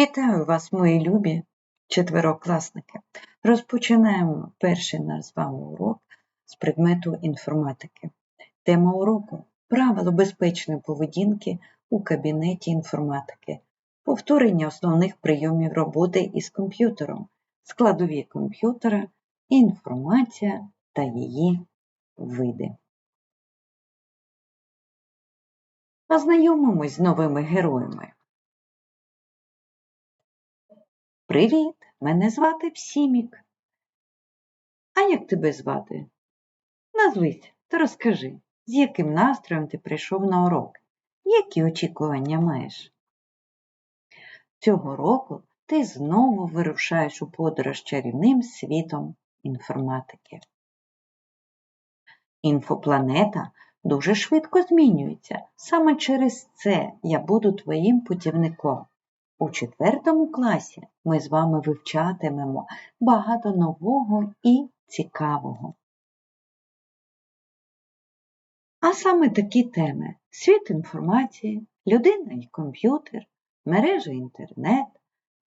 Вітаю вас, мої любі четверокласники. Розпочинаємо перший наш з вами урок з предмету інформатики. Тема уроку правила безпечної поведінки у кабінеті інформатики, повторення основних прийомів роботи із комп'ютером, складові комп'ютера, інформація та її види. Ознайомимось з новими героями. Привіт! Мене звати Псімік. А як тебе звати? Назвись та розкажи, з яким настроєм ти прийшов на урок, які очікування маєш? Цього року ти знову вирушаєш у подорож чарівним світом інформатики. Інфопланета дуже швидко змінюється. Саме через це я буду твоїм путівником. У четвертому класі ми з вами вивчатимемо багато нового і цікавого. А саме такі теми світ інформації, людина і комп'ютер, мережа інтернет,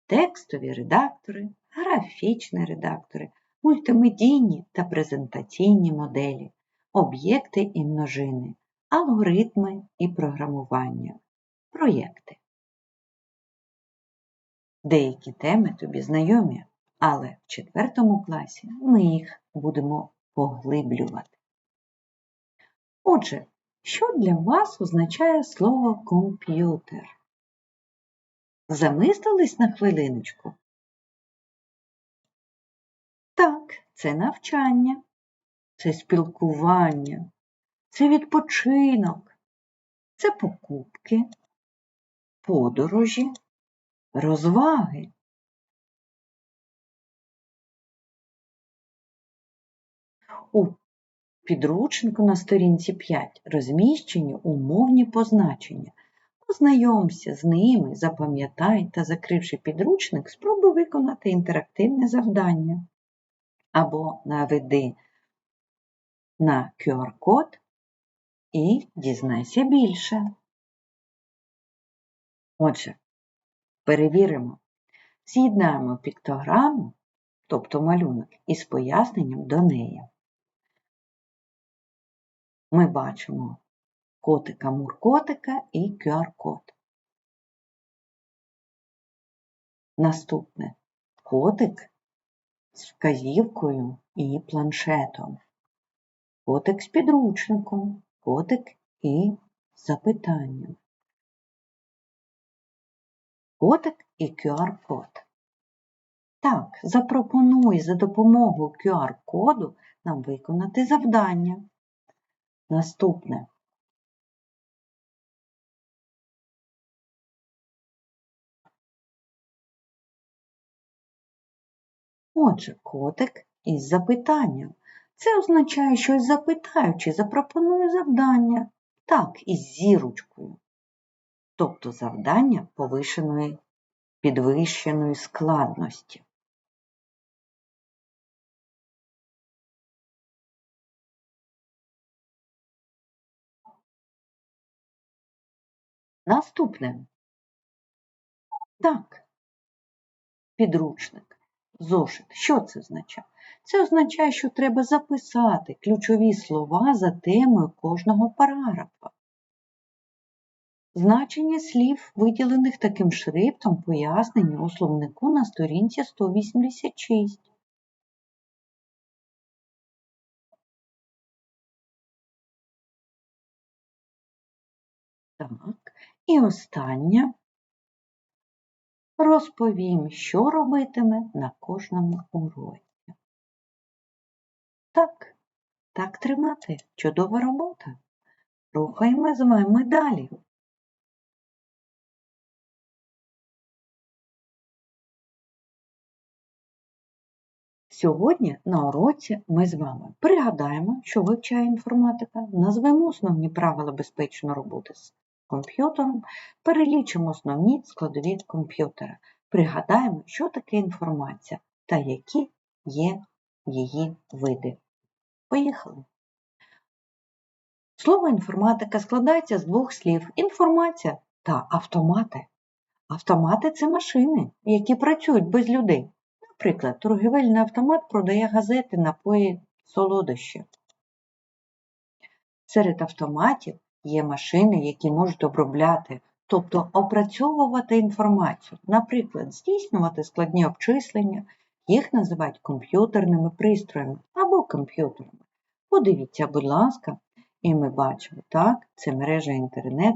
текстові редактори, графічні редактори, мультимедійні та презентаційні моделі, об'єкти і множини, алгоритми і програмування, проєкти. Деякі теми тобі знайомі, але в четвертому класі ми їх будемо поглиблювати. Отже, що для вас означає слово комп'ютер? Замислились на хвилиночку? Так, це навчання, це спілкування, це відпочинок, це покупки, подорожі розваги. У підручнику на сторінці 5 розміщені умовні позначення. Ознайомся з ними, запам'ятай та, закривши підручник, спробуй виконати інтерактивне завдання. Або наведи на QR-код і дізнайся більше. Отже, Перевіримо. З'єднаємо піктограму, тобто малюнок, із поясненням до неї. Ми бачимо котика муркотика і QR-код. Наступне котик з вказівкою і планшетом, котик з підручником, котик і запитанням котик і QR-код. Так, запропонуй за допомогою QR-коду нам виконати завдання. Наступне. Отже, котик із запитанням. Це означає, що запитаючи, запропоную завдання. Так, із зірочкою тобто завдання повишеної підвищеної складності. Наступне. Так, підручник, зошит. Що це означає? Це означає, що треба записати ключові слова за темою кожного параграфа. Значення слів, виділених таким шрифтом, пояснення у словнику на сторінці 186. Так, і останнє розповім, що робитиме на кожному уроці. Так, так тримати. Чудова робота. Рухаємо з вами далі. Сьогодні на уроці ми з вами пригадаємо, що вивчає інформатика, назвемо основні правила безпечної роботи з комп'ютером, перелічимо основні складові комп'ютера, пригадаємо, що таке інформація та які є її види. Поїхали! Слово інформатика складається з двох слів інформація та автомати. Автомати це машини, які працюють без людей. Наприклад, торгівельний автомат продає газети, напої, солодощі. Серед автоматів є машини, які можуть обробляти, тобто опрацьовувати інформацію. Наприклад, здійснювати складні обчислення, їх називають комп'ютерними пристроями або комп'ютерами. Подивіться, будь ласка, і ми бачимо, так, це мережа інтернет,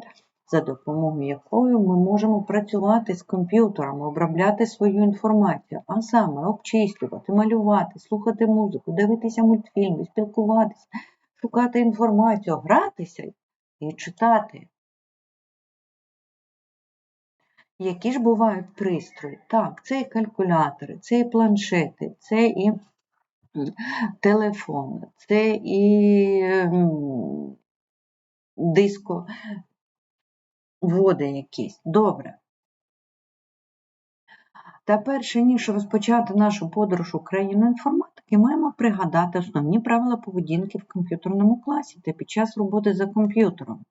за допомогою якої ми можемо працювати з комп'ютером, обробляти свою інформацію, а саме обчислювати, малювати, слухати музику, дивитися мультфільми, спілкуватися, шукати інформацію, гратися і читати. Які ж бувають пристрої? Так, це і калькулятори, це і планшети, це і телефон, це і диско, води якісь. Добре. Та перше, ніж розпочати нашу подорож у країну інформатики, маємо пригадати основні правила поведінки в комп'ютерному класі та під час роботи за комп'ютером.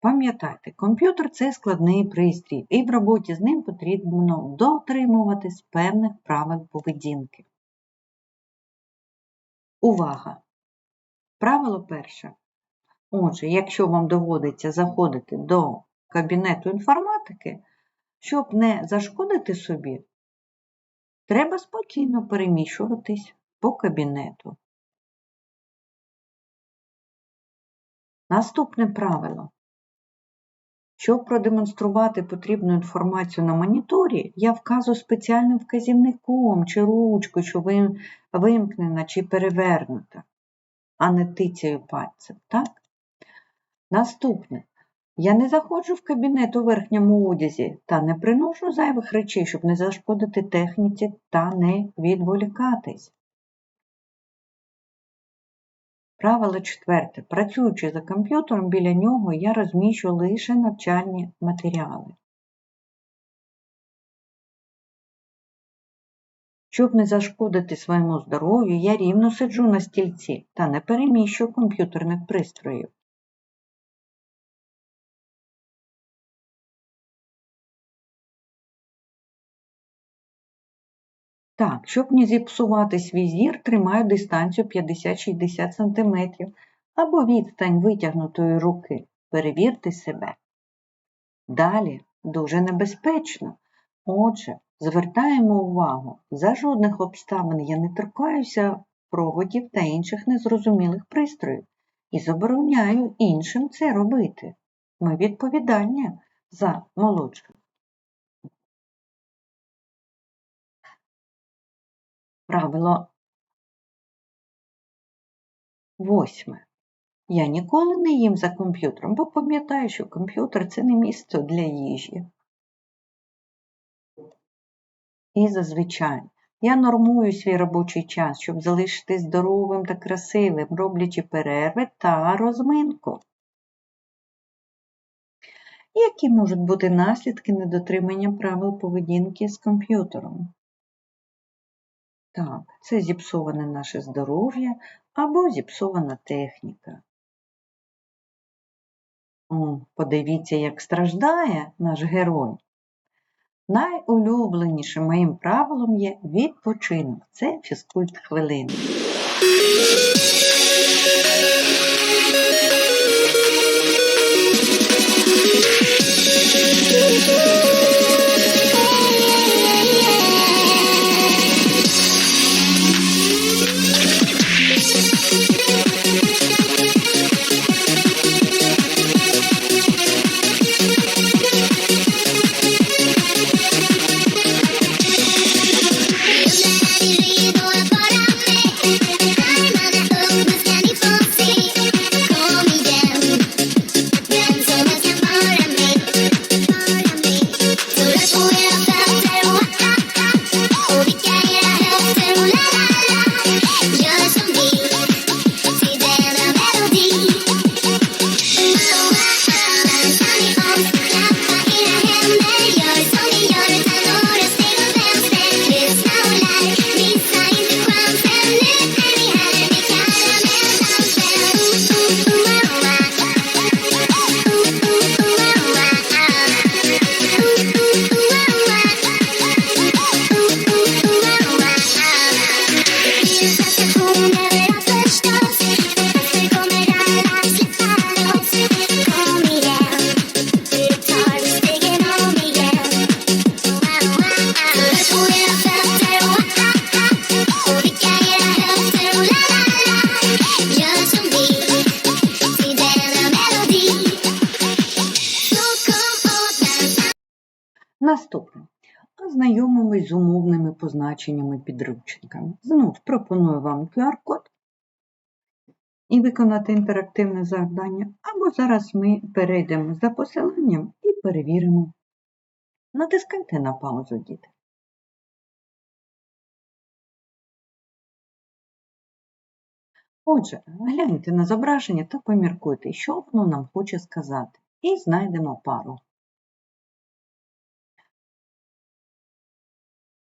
Пам'ятайте, комп'ютер це складний пристрій, і в роботі з ним потрібно дотримуватись певних правил поведінки. Увага! Правило перше. Отже, якщо вам доводиться заходити до кабінету інформатики, щоб не зашкодити собі, треба спокійно переміщуватись по кабінету. Наступне правило. Щоб продемонструвати потрібну інформацію на моніторі, я вказую спеціальним вказівником чи ручкою, що вимкнена чи перевернута, а не тицяю пальцем. Так? Наступне. Я не заходжу в кабінет у верхньому одязі та не приношу зайвих речей, щоб не зашкодити техніці та не відволікатись. Правило четверте. Працюючи за комп'ютером, біля нього я розміщу лише навчальні матеріали. Щоб не зашкодити своєму здоров'ю, я рівно сиджу на стільці та не переміщу комп'ютерних пристроїв. Так, щоб не зіпсувати свій зір, тримаю дистанцію 50-60 см або відстань витягнутої руки. Перевірте себе. Далі дуже небезпечно. Отже, звертаємо увагу, за жодних обставин я не торкаюся проводів та інших незрозумілих пристроїв і забороняю іншим це робити. Ми відповідальні за молодших. Правило восьме. Я ніколи не їм за комп'ютером, бо пам'ятаю, що комп'ютер це не місце для їжі. І зазвичай я нормую свій робочий час, щоб залишитись здоровим та красивим, роблячи перерви та розминку. Які можуть бути наслідки недотримання правил поведінки з комп'ютером? Так, це зіпсоване наше здоров'я або зіпсована техніка. О, Подивіться, як страждає наш герой. Найулюбленішим моїм правилом є відпочинок. Це фізкульт хвилини. Умовними позначеннями підручниками. Знов пропоную вам QR-код і виконати інтерактивне завдання, або зараз ми перейдемо за посиланням і перевіримо. Натискайте на паузу, діти. Отже, гляньте на зображення та поміркуйте, що воно нам хоче сказати, і знайдемо пару.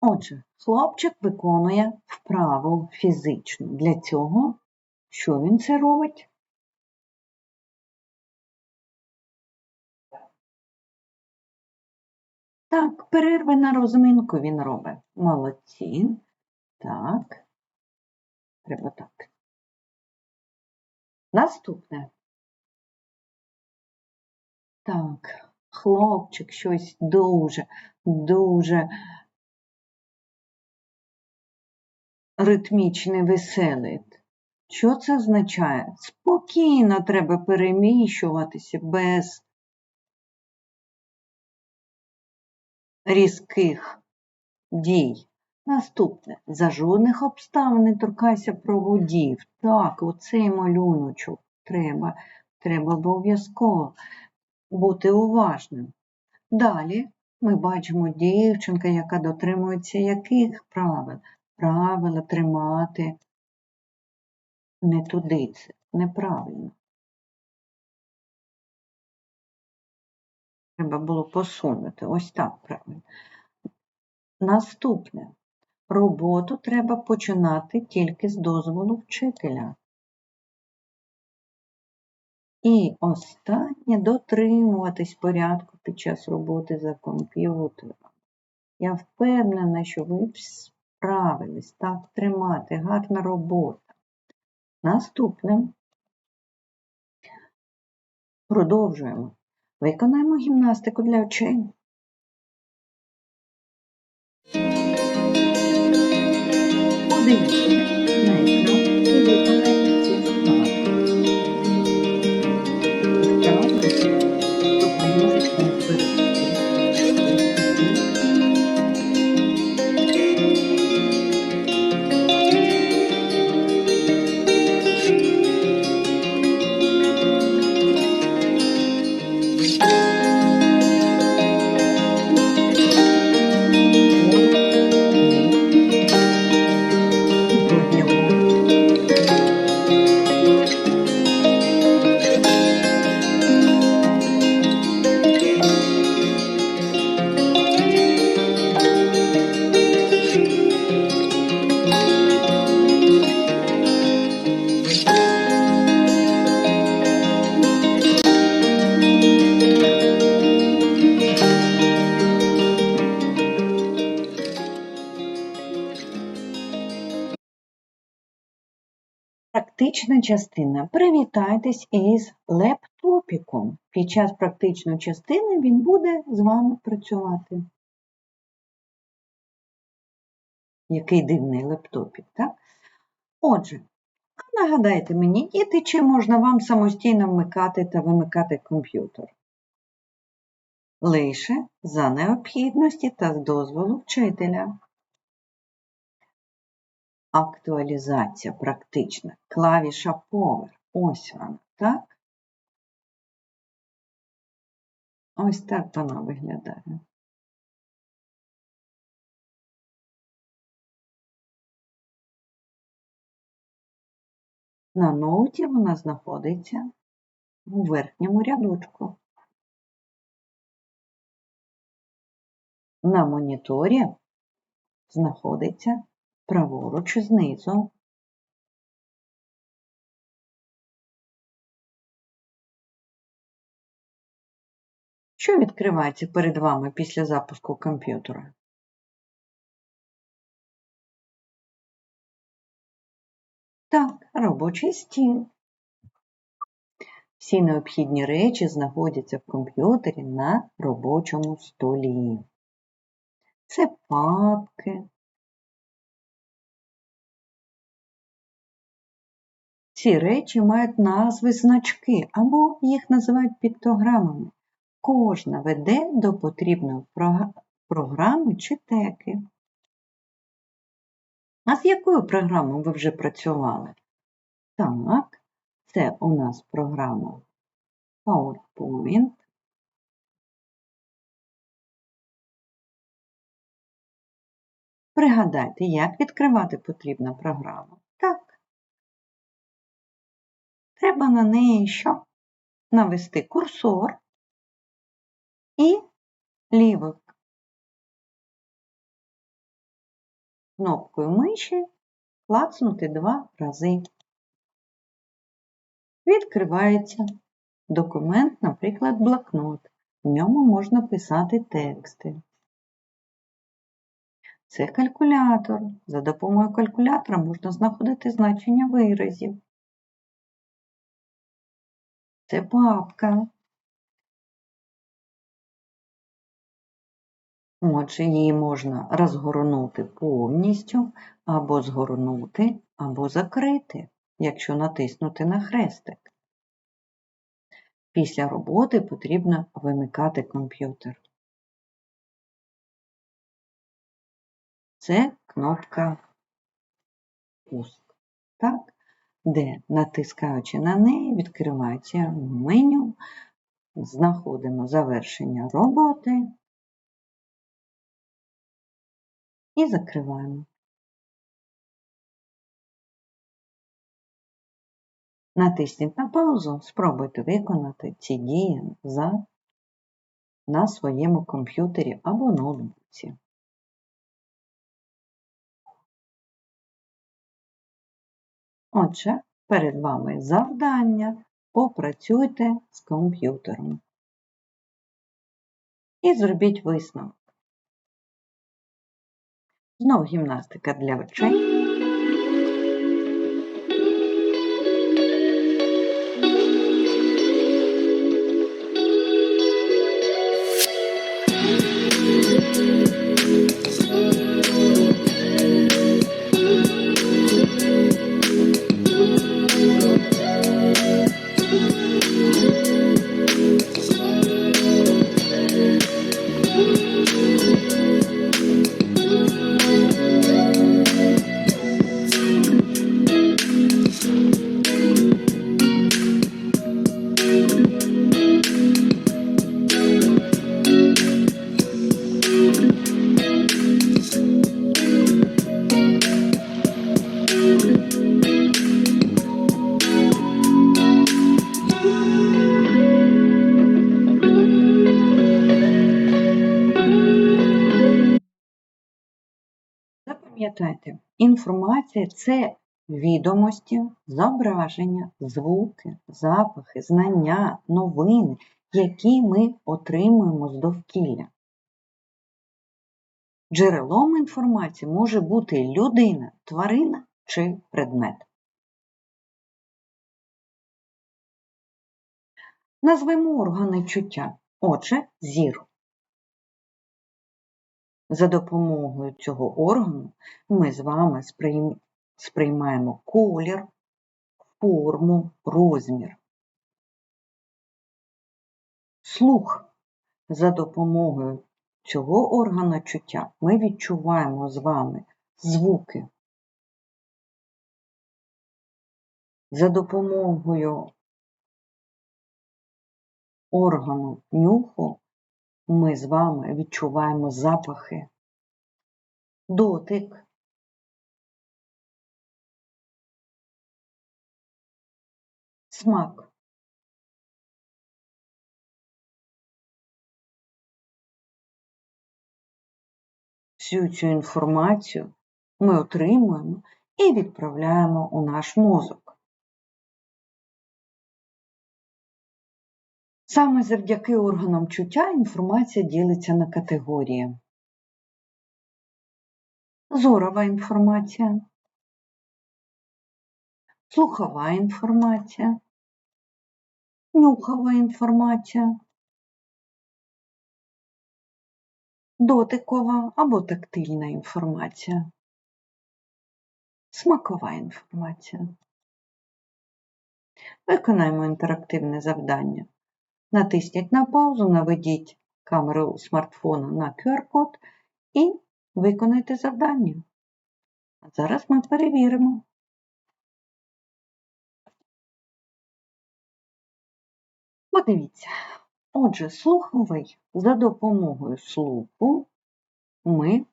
Отже, хлопчик виконує вправу фізичну. Для цього що він це робить? Так, перерви на розминку він робить. Молодці. Так. Треба так. Наступне. Так, хлопчик щось дуже, дуже ритмічне веселить. Що це означає? Спокійно треба переміщуватися без різких дій. Наступне, за жодних обставин не торкайся проводів. Так, оцей малюночок треба, треба обов'язково бути уважним. Далі ми бачимо дівчинка, яка дотримується яких правил? Правила тримати не туди це, неправильно. Треба було посунути. Ось так правильно. Наступне. Роботу треба починати тільки з дозволу вчителя. І останнє дотримуватись порядку під час роботи за комп'ютером. Я впевнена, що ви справились так тримати, гарна робота. Наступне. Продовжуємо. Виконаємо гімнастику для очей. Подивіться частина. Привітайтесь із лептопіком. Під час практичної частини він буде з вами працювати. Який дивний лептопік, так? Отже, нагадайте мені, діти, чи можна вам самостійно вмикати та вимикати комп'ютер? Лише за необхідності та з дозволу вчителя. Актуалізація практична. Клавіша Power. Ось вона, так? Ось так вона виглядає. На ноуті вона знаходиться у верхньому рядочку. На моніторі знаходиться праворуч знизу. Що відкривається перед вами після запуску комп'ютера? Так, робочий стіл. Всі необхідні речі знаходяться в комп'ютері на робочому столі. Це папки. Ці речі мають назви значки або їх називають піктограмами. Кожна веде до потрібної програми чи теки. А з якою програмою ви вже працювали? Так, це у нас програма PowerPoint. Пригадайте, як відкривати потрібна програма. Треба на неї що? Навести курсор і лівою кнопкою миші клацнути два рази. Відкривається документ, наприклад, блокнот. В ньому можна писати тексти. Це калькулятор. За допомогою калькулятора можна знаходити значення виразів. Це папка. Отже, її можна розгорнути повністю, або згорнути, або закрити, якщо натиснути на хрестик. Після роботи потрібно вимикати комп'ютер. Це кнопка Пуск, так? Де, натискаючи на неї, відкривається меню, знаходимо завершення роботи і закриваємо. Натисніть на паузу, спробуйте виконати ці дії за, на своєму комп'ютері або ноутбуці. Отже, перед вами завдання попрацюйте з комп'ютером. І зробіть висновок. Знов гімнастика для очей. Запам'ятайте, інформація це відомості, зображення, звуки, запахи, знання, новини, які ми отримуємо з довкілля. Джерелом інформації може бути людина, тварина чи предмет. Назвемо органи чуття. Отже, зір. За допомогою цього органу ми з вами сприймаємо колір, форму, розмір. Слух. За допомогою цього органу чуття ми відчуваємо з вами звуки. За допомогою органу нюху ми з вами відчуваємо запахи, дотик, смак. Всю цю інформацію ми отримуємо і відправляємо у наш мозок. Саме завдяки органам чуття інформація ділиться на категорії. Зорова інформація, слухова інформація, нюхова інформація, дотикова або тактильна інформація, смакова інформація. Виконаємо інтерактивне завдання. Натисніть на паузу, наведіть камеру смартфона на QR-код і виконуйте завдання. А зараз ми перевіримо. Подивіться. Отже, слуховий за допомогою слуху ми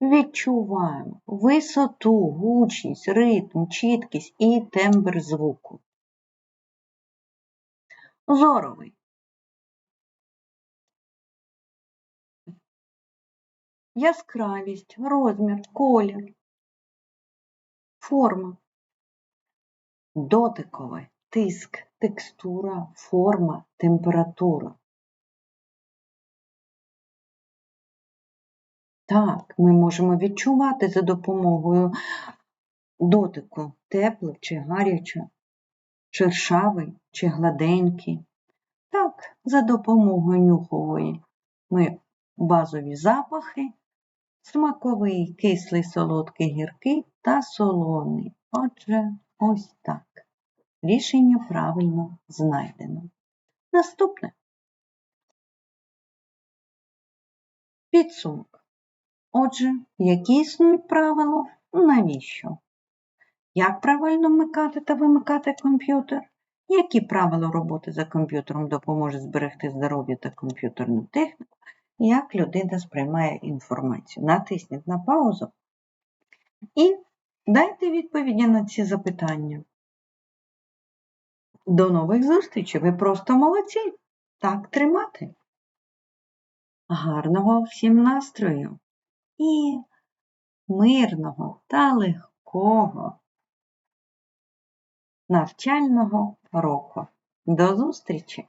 відчуваємо висоту, гучність, ритм, чіткість і тембр звуку. Зоровий. Яскравість, розмір, колір, форма. Дотикове, тиск, текстура, форма, температура. Так, ми можемо відчувати за допомогою дотику тепле чи гаряче, шершавий чи гладенький. Так, за допомогою нюхової ми базові запахи, смаковий, кислий, солодкий, гіркий та солоний. Отже, ось так. Рішення правильно знайдено. Наступне. Підсумок. Отже, які існують правила? Навіщо? Як правильно вмикати та вимикати комп'ютер? Які правила роботи за комп'ютером допоможуть зберегти здоров'я та комп'ютерну техніку? Як людина сприймає інформацію? Натисніть на паузу і дайте відповіді на ці запитання. До нових зустрічей! Ви просто молодці! Так тримати! Гарного всім настрою і мирного та легкого навчального року. До зустрічі!